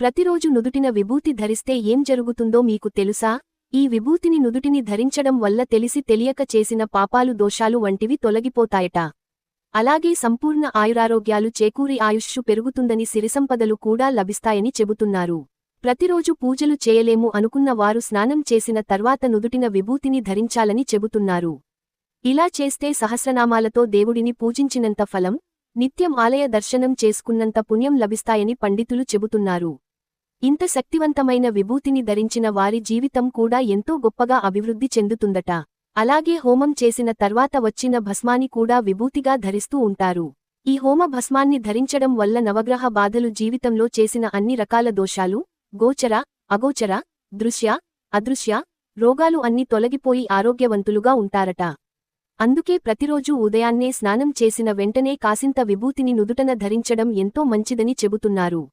ప్రతిరోజు నుదుటిన విభూతి ధరిస్తే ఏం జరుగుతుందో మీకు తెలుసా? ఈ విభూతిని నుదుటిని ధరించడం వల్ల తెలిసి తెలియక చేసిన పాపాలు దోషాలు వంటివి తొలగిపోతాయట. అలాగే సంపూర్ణ ఆయురారోగ్యాలు చేకూరి ఆయుష్షు పెరుగుతుందని సిరిసంపదలు కూడా లభిస్తాయని చెబుతున్నారు. ప్రతిరోజు పూజలు చేయలేము అనుకున్న వారు స్నానం చేసిన తర్వాత నుదుటిన విభూతిని ధరించాలని చెబుతున్నారు. ఇలా చేస్తే సహస్రనామాలతో దేవుడిని పూజించినంత ఫలం నిత్యం ఆలయ దర్శనం చేసుకున్నంత పుణ్యం లభిస్తాయని పండితులు చెబుతున్నారు. ఇంత శక్తివంతమైన విభూతిని ధరించిన వారి జీవితం కూడా ఎంతో గొప్పగా అభివృద్ధి చెందుతుందట. అలాగే హోమం చేసిన తర్వాత వచ్చిన భస్మాని కూడా విభూతిగా ధరిస్తూ ఉంటారు. ఈ హోమ భస్మాన్ని ధరించడం వల్ల నవగ్రహ బాధలు జీవితంలో చేసిన అన్ని రకాల దోషాలు గోచర అగోచర దృశ్య అదృశ్య రోగాలు అన్ని తొలగిపోయి ఆరోగ్యవంతులుగా ఉంటారట. అందుకే ప్రతిరోజూ ఉదయాన్నే స్నానం చేసిన వెంటనే కాసింత విభూతిని నుదుటన ధరించడం ఎంతో మంచిదని చెబుతున్నారు.